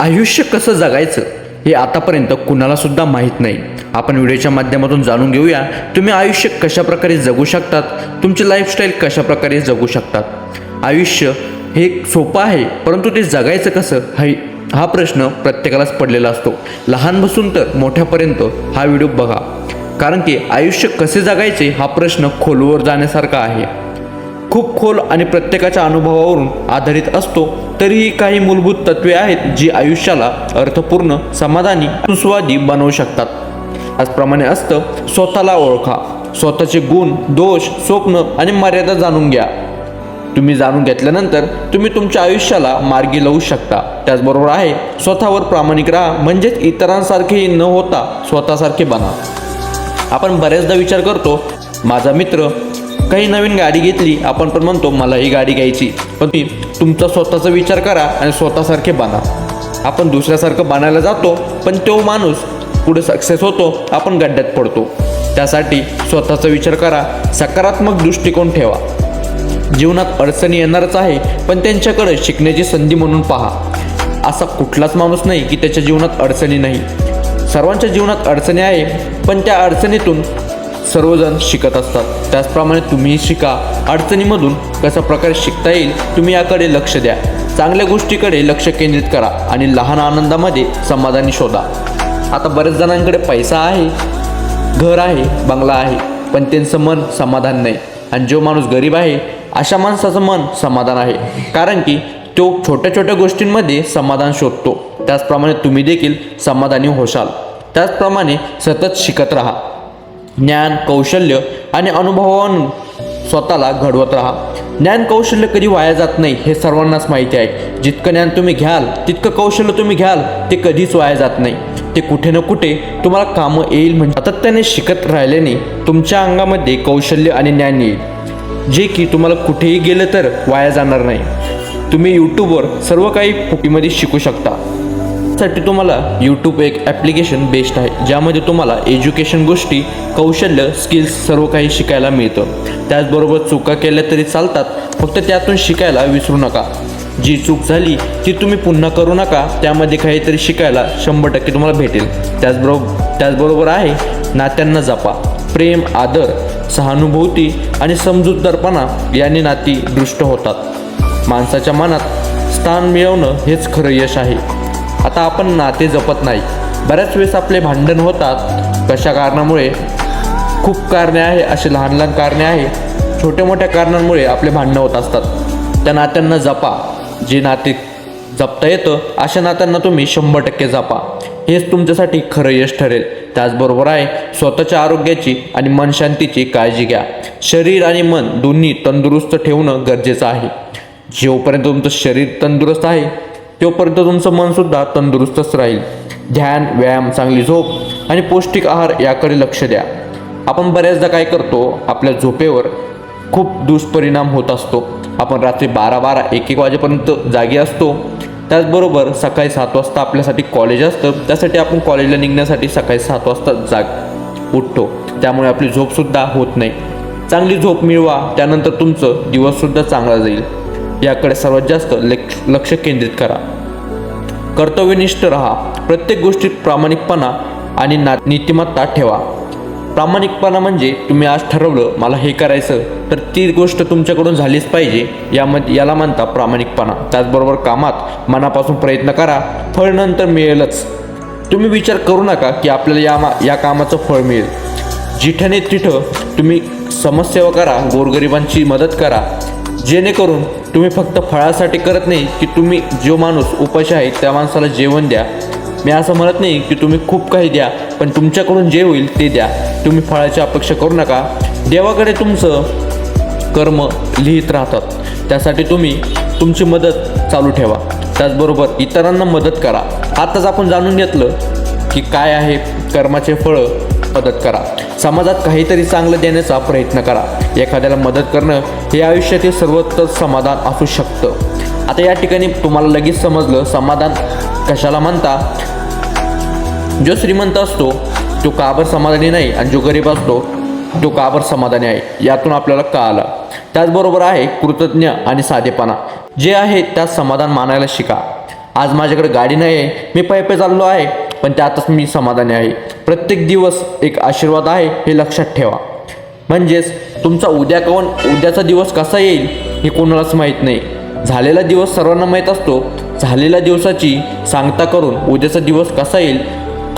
आयुष्य कसं जगायचं हे आतापर्यंत कुणाला सुद्धा माहीत नाही. आपण व्हिडिओच्या माध्यमातून जाणून घेऊया तुम्ही आयुष्य कशाप्रकारे जगू शकतात? तुमची लाईफस्टाईल कशाप्रकारे जगू शकतात? आयुष्य हे सोपं आहे परंतु ते जगायचं कसं? हे हा प्रश्न प्रत्येकालाच पडलेला असतो. लहानपासून तर मोठ्यापर्यंत हा व्हिडिओ बघा. कारण की आयुष्य कसे जगायचे हा प्रश्न खोलवर जाण्यासारखा आहे. खूप खोल आणि प्रत्येकाच्या अनुभवावरून आधारित असतो तरीही काही मूलभूत तत्वे आहेत जी आयुष्याला अर्थपूर्ण समाधानी सुस्वादी बनवू शकतात. त्याचप्रमाणे असतं स्वतःला ओळखा. स्वतःचे गुण दोष स्वप्न आणि मर्यादा जाणून घ्या. तुम्ही जाणून घेतल्यानंतर तुम्ही तुमच्या आयुष्याला मार्गी लावू शकता. त्याचबरोबर आहे स्वतःवर प्रामाणिक राहा म्हणजेच इतरांसारखेही न होता स्वतःसारखे बना. आपण बऱ्याचदा विचार करतो माझा मित्र काही नवीन गाडी घेतली आपण पण म्हणतो मला ही गाडी घ्यायची. पण तुम्ही तुमचा स्वतःचा विचार करा आणि स्वतःसारखे बना. आपण दुसऱ्यासारखं बनायला जातो पण तो माणूस पुढे सक्सेस होतो आपण गड्ड्यात पडतो. त्यासाठी स्वतःचा विचार करा सकारात्मक दृष्टिकोन ठेवा. जीवनात अडचणी येणारच आहे पण त्यांच्याकडे शिकण्याची संधी म्हणून पहा. असा कुठलाच माणूस नाही की त्याच्या जीवनात अडचणी नाही. सर्वांच्या जीवनात अडचणी आहे पण त्या अडचणीतून सर्वजण शिकत असतात. त्याचप्रमाणे तुम्ही शिका. अडचणीमधून कशा प्रकारे शिकता येईल तुम्ही याकडे लक्ष द्या. चांगल्या गोष्टीकडे लक्ष केंद्रित करा आणि लहान आनंदामध्ये समाधानी शोधा. आता बऱ्याच जणांकडे पैसा आहे घर आहे बंगला आहे पण त्यांचं मन समाधान नाही. आणि जो माणूस गरीब आहे अशा माणसाचं मन समाधान आहे. कारण की तो छोट्या छोट्या गोष्टींमध्ये समाधान शोधतो. त्याचप्रमाणे तुम्ही देखील समाधानी होशाल. त्याचप्रमाणे सतत शिकत राहा. ज्ञान कौशल्य आणि अनुभवावरून स्वतःला घडवत राहा. ज्ञान कौशल्य कधी वाया जात नाही हे सर्वांनाच माहिती आहे. जितकं ज्ञान तुम्ही घ्याल तितकं कौशल्य तुम्ही घ्याल ते कधीच वाया जात नाही. ते कुठे ना कुठे तुम्हाला कामं येईल म्हणजे. सातत्याने शिकत राहिल्याने तुमच्या अंगामध्ये कौशल्य आणि ज्ञान येईल. जे की तुम्हाला कुठेही गेलं तर वाया जाणार नाही. तुम्ही यूट्यूबवर सर्व काही फुटीमध्ये शिकू शकता. साठी तुम्हाला यूट्यूब एक ॲप्लिकेशन बेस्ट आहे ज्यामध्ये तुम्हाला एज्युकेशन गोष्टी कौशल्य स्किल्स सर्व काही शिकायला मिळतं. त्याचबरोबर चुका केल्या तरी चालतात फक्त त्यातून शिकायला विसरू नका. जी चूक झाली ती तुम्ही पुन्हा करू नका त्यामध्ये काहीतरी शिकायला शंभर टक्के तुम्हाला भेटेल. त्याचबरोबर त्याचबरोबर आहे नात्यांना जपा. प्रेम आदर सहानुभूती आणि समजूतदारपणा याने नाती दृष्ट होतात. माणसाच्या मनात स्थान मिळवणं हेच खरं यश आहे. आता आपण नाते जपत नाही. बऱ्याच वेळेस आपले भांडण होतात. कशा कारणामुळे? खूप कारणे आहे असे लहान लहान कारणे आहे. छोट्या मोठ्या कारणांमुळे आपले भांडणं होत असतात. त्या नात्यांना जपा. जे नाते जपता येतं अशा नात्यांना तुम्ही शंभर टक्के जपा. हेच तुमच्यासाठी खरं यश ठरेल. त्याचबरोबर आहे स्वतःच्या आरोग्याची आणि मनशांतीची काळजी घ्या. शरीर आणि मन दोन्ही तंदुरुस्त ठेवणं गरजेचं आहे. जोपर्यंत तुमचं शरीर तंदुरुस्त आहे तोपर्यंत तुमचं मनसुद्धा तंदुरुस्तच राहील. ध्यान व्यायाम चांगली झोप आणि पौष्टिक आहार याकडे लक्ष द्या. आपण बऱ्याचदा काय करतो आपल्या झोपेवर खूप दुष्परिणाम होत असतो. आपण रात्री बारा बारा एक एक वाजेपर्यंत जागी असतो. त्याचबरोबर सकाळी सात वाजता आपल्यासाठी कॉलेज असतं. त्यासाठी आपण कॉलेजला निघण्यासाठी सकाळी सात वाजता जाग उठतो. त्यामुळे आपली झोपसुद्धा होत नाही. चांगली झोप मिळवा. त्यानंतर तुमचं दिवससुद्धा चांगला जाईल. याकडे सर्वात जास्त लक्ष लक्ष केंद्रित करा. कर्तव्यनिष्ठ राहा. प्रत्येक गोष्टीत प्रामाणिकपणा आणि ना नीतिमत्ता ठेवा. प्रामाणिकपणा म्हणजे तुम्ही आज ठरवलं मला हे करायचं तर ती गोष्ट तुमच्याकडून झालीच पाहिजे यामध्ये याला म्हणता प्रामाणिकपणा. त्याचबरोबर कामात मनापासून प्रयत्न करा फळ नंतर मिळेलच. तुम्ही विचार करू नका की आपल्याला या मा या कामाचं फळ मिळेल. जिठ्याने तिथं तुम्ही समाजसेवा करा गोरगरिबांची मदत करा. जेणेकरून तुम्ही फक्त फळासाठी करत नाही की तुम्ही जो माणूस उपाशी आहे त्या माणसाला जेवण द्या. मी असं म्हणत नाही की तुम्ही खूप काही द्या पण तुमच्याकडून जे होईल ते द्या. तुम्ही फळाची अपेक्षा करू नका. देवाकडे तुमचं कर्म लिहित राहतात. त्यासाठी तुम्ही तुमची मदत चालू ठेवा. त्याचबरोबर इतरांना मदत करा. आताच आपण जाणून घेतलं की काय आहे कर्माचे फळं मदत करा. समाजात काहीतरी चांगलं देण्याचा प्रयत्न करा. एखाद्याला मदत करणं हे आयुष्यातील सर्वोत्तम समाधान असू शकतं. आता या ठिकाणी तुम्हाला लगेच समजलं समाधान कशाला म्हणता? जो श्रीमंत असतो तो काबर समाधानी नाही आणि जो गरीब असतो तो काबर समाधानी आहे. यातून आपल्याला कळालं. त्याचबरोबर आहे कृतज्ञ आणि साधेपणा. जे आहे त्यात समाधान मानायला शिका. आज माझ्याकडे गाडी नाही आहे मी पाय चाललो आहे पण त्यातच मी समाधानी आहे. प्रत्येक दिवस एक आशीर्वाद आहे हे लक्षात ठेवा. म्हणजेच तुमचा उद्या कोण उद्याचा दिवस कसा येईल हे कोणालाच माहीत नाही. झालेला दिवस सर्वांना माहीत असतो. झालेल्या दिवसाची सांगता करून उद्याचा दिवस कसा येईल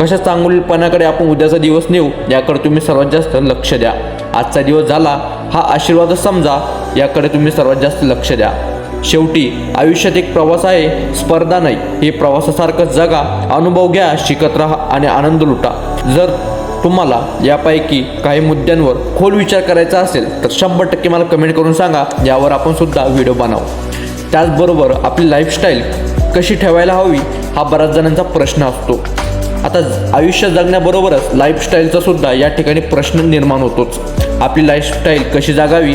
कशा चांगुलपणाकडे आपण उद्याचा दिवस नेऊ याकडे तुम्ही सर्वात जास्त लक्ष द्या. आजचा दिवस झाला हा आशीर्वादच समजा याकडे तुम्ही सर्वात जास्त लक्ष द्या. शेवटी आयुष्यात एक प्रवास आहे स्पर्धा नाही. हे प्रवासासारखं जगा अनुभव घ्या शिकत राहा आणि आनंद लुटा. जर तुम्हाला यापैकी काही मुद्द्यांवर खोल विचार करायचा असेल तर शंभर टक्के मला कमेंट करून सांगा. यावर आपण सुद्धा व्हिडिओ बनावू. त्याचबरोबर आपली लाईफस्टाईल कशी ठेवायला हवी हा बऱ्याच जणांचा प्रश्न असतो. आता आयुष्य जगण्याबरोबरच लाईफस्टाईलचा सुद्धा या ठिकाणी प्रश्न निर्माण होतोच. आपली लाईफस्टाईल कशी जागावी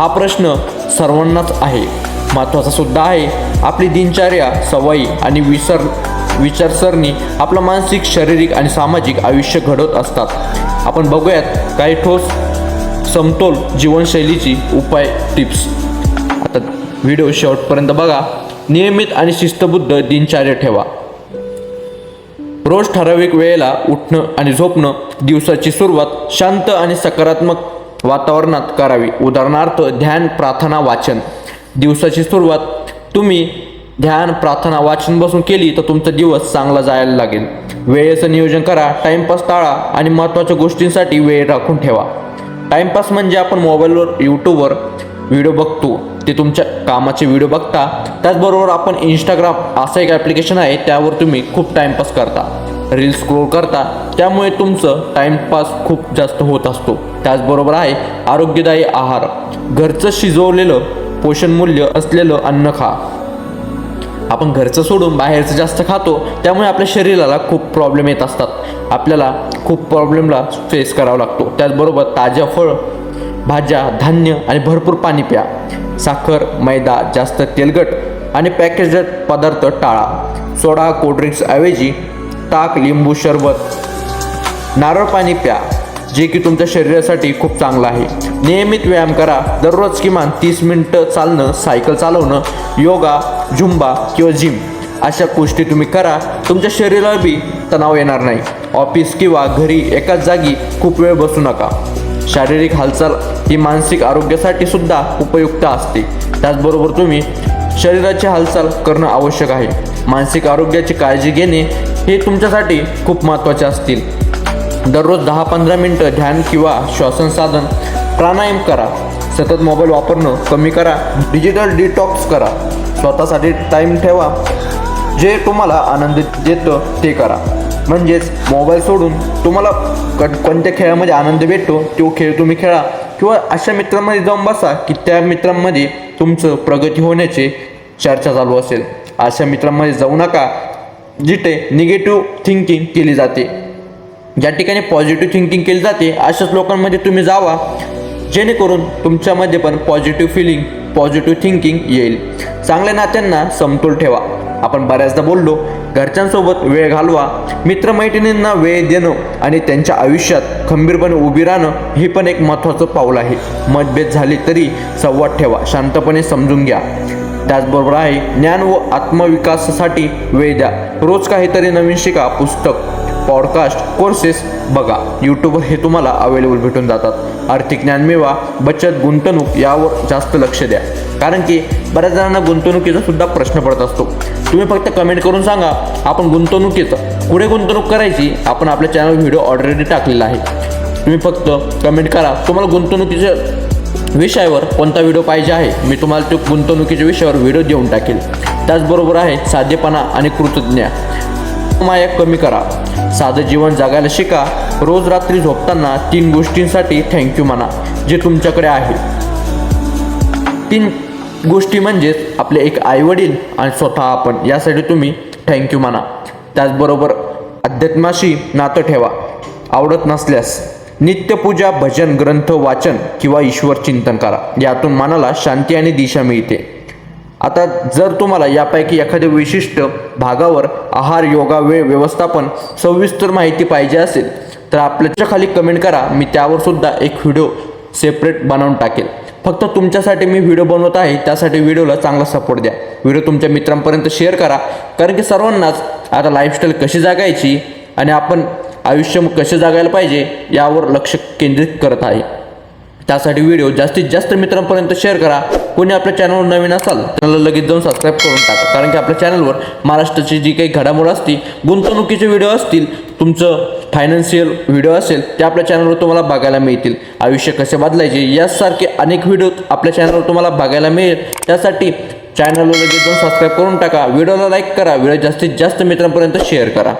हा प्रश्न सर्वांनाच आहे. महत्त्वाचा सुद्धा आहे. आपली दिनचर्या सवयी आणि विसर विचारसरणी आपलं मानसिक शारीरिक आणि सामाजिक आयुष्य घडवत असतात. आपण बघूयात काही ठोस समतोल जीवनशैलीची उपाय टिप्स. आता व्हिडिओ शेवटपर्यंत बघा. नियमित आणि शिस्तबुद्ध दिनचर्या ठेवा. रोज ठराविक वेळेला उठणं आणि झोपणं दिवसाची सुरुवात शांत आणि सकारात्मक वातावरणात करावी. उदाहरणार्थ ध्यान प्रार्थना वाचन. दिवसाची सुरुवात तुम्ही ध्यान प्रार्थना वाचन बसून केली तर तुमचा दिवस चांगला जायला लागेल. वेळेचं नियोजन करा टाईमपास टाळा आणि महत्त्वाच्या गोष्टींसाठी वेळ राखून ठेवा. टाईमपास म्हणजे आपण मोबाईलवर यूट्यूबवर व्हिडिओ बघतो. ते तुमच्या कामाचे व्हिडिओ बघता. त्याचबरोबर आपण इंस्टाग्राम असं एक ॲप्लिकेशन आहे त्यावर तुम्ही खूप टाईमपास करता. रील्स स्क्रोल करता त्यामुळे तुमचं टाईमपास खूप जास्त होत असतो. त्याचबरोबर आहे आरोग्यदायी आहार. घरचं शिजवलेलं पोषण मूल्य असलेलं अन्न खा. आपण घरचं सोडून बाहेरचं जास्त खातो त्यामुळे आपल्या शरीराला खूप प्रॉब्लेम येत असतात. आपल्याला खूप प्रॉब्लेमला फेस करावा लागतो. त्याचबरोबर ताज्या फळ भाज्या धान्य आणि भरपूर पाणी प्या. साखर मैदा जास्त तेलकट आणि पॅकेज पदार्थ टाळा. सोडा कोल्ड्रिंक्सऐवजी ताक लिंबू सरबत नारळ पाणी प्या जे की तुमच्या शरीरासाठी खूप चांगलं आहे. नियमित व्यायाम करा. दररोज किमान तीस मिनटं चालणं सायकल चालवणं योगा झुंबा किंवा जिम अशा गोष्टी तुम्ही करा. तुमच्या शरीराला बी तणाव येणार नाही. ऑफिस किंवा घरी एकाच जागी खूप वेळ बसू नका. शारीरिक हालचाल ही मानसिक आरोग्यासाठी सुद्धा उपयुक्त असते. त्याचबरोबर तुम्ही शरीराची हालचाल करणं आवश्यक आहे. मानसिक आरोग्याची काळजी घेणे हे तुमच्यासाठी खूप महत्त्वाचे असतील. दररोज दहा पंधरा मिनटं ध्यान किंवा श्वसन साधन प्राणायाम करा. सतत मोबाईल वापरणं कमी करा. डिजिटल डिटॉक्स करा. स्वतःसाठी टाईम ठेवा. जे तुम्हाला आनंदित देतं ते करा. म्हणजेच मोबाईल सोडून तुम्हाला क कोणत्या खेळामध्ये आनंद भेटतो तो खेळ तुम्ही खेळा. किंवा अशा मित्रांमध्ये जाऊन बसा की त्या मित्रांमध्ये तुमचं प्रगती होण्याचे चर्चा चालू असेल. अशा मित्रांमध्ये जाऊ नका जिथे निगेटिव्ह थिंकिंग केली जाते. ज्या ठिकाणी पॉझिटिव्ह थिंकिंग केली जाते अशाच लोकांमध्ये तुम्ही जावा जेणेकरून तुमच्यामध्ये पण पॉझिटिव्ह फिलिंग पॉझिटिव्ह थिंकिंग येईल. चांगल्या नात्यांना समतोल ठेवा. आपण बऱ्याचदा बोललो घरच्यांसोबत वेळ घालवा मित्रमैत्रिणींना वेळ देणं आणि त्यांच्या आयुष्यात खंबीरपणे उभी राहणं हे पण एक महत्त्वाचं पाऊल आहे. मतभेद झाले तरी संवाद ठेवा शांतपणे समजून घ्या. त्याचबरोबर आहे ज्ञान व आत्मविकासासाठी वेळ द्या. रोज काहीतरी नवीन शिका पुस्तक पॉडकास्ट कोर्सेस बघा. यूट्यूबवर हे तुम्हाला अवेलेबल भेटून जातात. आर्थिक ज्ञान मिळवा बचत गुंतवणूक यावर जास्त लक्ष द्या. कारण की बऱ्याच जणांना गुंतवणुकीचा सुद्धा प्रश्न पडत असतो. तुम्ही फक्त कमेंट करून सांगा आपण गुंतवणुकीचं पुढे गुंतवणूक करायची? आपण आपल्या चॅनल व्हिडिओ ऑलरेडी टाकलेला आहे. तुम्ही फक्त कमेंट करा तुम्हाला गुंतवणुकीचं विषयावर कोणता व्हिडिओ पाहिजे आहे मी तुम्हाला तो गुंतवणुकीच्या विषयावर व्हिडिओ देऊन टाकेल. त्याचबरोबर आहे साधेपणा आणि कृतज्ञ. माया कमी करा. साधं जीवन जगायला शिका. रोज रात्री झोपताना तीन गोष्टींसाठी थँक्यू म्हणा जे तुमच्याकडे आहे. तीन गोष्टी म्हणजेच आपले एक आईवडील आणि स्वतः आपण यासाठी तुम्ही थँक्यू म्हणा. त्याचबरोबर अध्यात्माशी नातं ठेवा. आवडत नसल्यास नित्यपूजा भजन ग्रंथ वाचन किंवा ईश्वर चिंतन करा. यातून मनाला शांती आणि दिशा मिळते. आता जर तुम्हाला यापैकी एखाद्या विशिष्ट भागावर आहार योगा वेळ व्यवस्थापन सविस्तर माहिती पाहिजे असेल तर आपल्याच्या खाली कमेंट करा. मी त्यावर सुद्धा एक व्हिडिओ सेपरेट बनवून टाकेल. फक्त तुमच्यासाठी मी व्हिडिओ बनवत आहे त्यासाठी व्हिडिओला चांगला सपोर्ट द्या. व्हिडिओ तुमच्या मित्रांपर्यंत शेअर करा. कारण की सर्वांनाच आता लाईफस्टाईल कशी जागायची आणि आपण आयुष्य कसे जगायला पाहिजे यावर लक्ष केंद्रित करत आहे. त्यासाठी व्हिडिओ जास्तीत जास्त मित्रांपर्यंत शेअर करा. कोणी आपल्या चॅनलवर नवीन असाल त्याला लगेच जाऊन सबस्क्राईब करून टाका. कारण की आपल्या चॅनलवर महाराष्ट्राची जी काही घडामोड असतील गुंतवणुकीचे व्हिडिओ असतील तुमचं फायनान्शियल व्हिडिओ असेल ते आपल्या चॅनलवर तुम्हाला बघायला मिळतील. आयुष्य कसे बदलायचे यासारखे अनेक व्हिडिओ आपल्या चॅनलवर तुम्हाला बघायला मिळेल. त्यासाठी चॅनलवर लगेच जाऊन सबस्क्राईब करून टाका. व्हिडिओला लाईक करा. व्हिडिओ जास्तीत जास्त मित्रांपर्यंत शेअर करा.